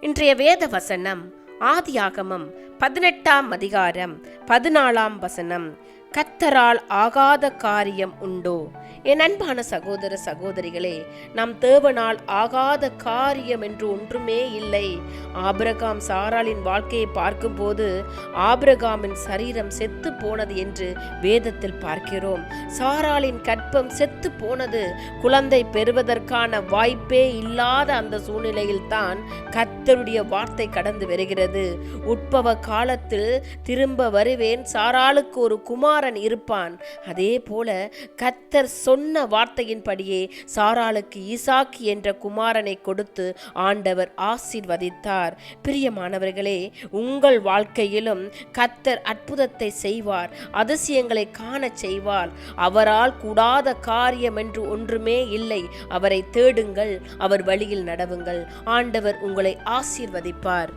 இன்றைய வேத வசனம் ஆதியாகமம் பதினெட்டாம் அதிகாரம் பதினாலாம் வசனம். கத்தரால் ஆகாத காரியம் உண்டோ? என் அன்பான சகோதர சகோதரிகளே நம் தேவனால் ஆகாத காரியம் என்று ஒன்றுமே இல்லை. ஆபிரகாம் சாராளின் வாழ்க்கையை பார்க்கும்போது ஆபிரகாமின் சரீரம் செத்து போனது என்று வேதத்தில் பார்க்கிறோம். சாராளின் கற்பம் செத்து போனது. குழந்தை பெறுவதற்கான வாய்ப்பே இல்லாத அந்த சூழ்நிலையில் தான் கத்தருடைய வார்த்தை கடந்து வருகிறது. உட்பவ காலத்தில் திரும்ப வருவேன். சாராளுக்கு ஒரு குமார் குமாரன் இருப்பான். அதே போல கத்தர் சொன்ன வார்த்தையின்படியே சாராளுக்கு ஈசாக்கு என்ற குமாரனை கொடுத்து ஆண்டவர் ஆசீர்வதித்தார். பிரியமானவர்களே உங்கள் வாழ்க்கையிலும் கத்தர் அற்புதத்தை செய்வார் அதிசயங்களை காண செய்வார். அவரால் கூடாத காரியம் என்று ஒன்றுமே இல்லை. அவரை தேடுங்கள் அவர் வழியில் நடவுங்கள். ஆண்டவர் உங்களை ஆசீர்வதிப்பார்.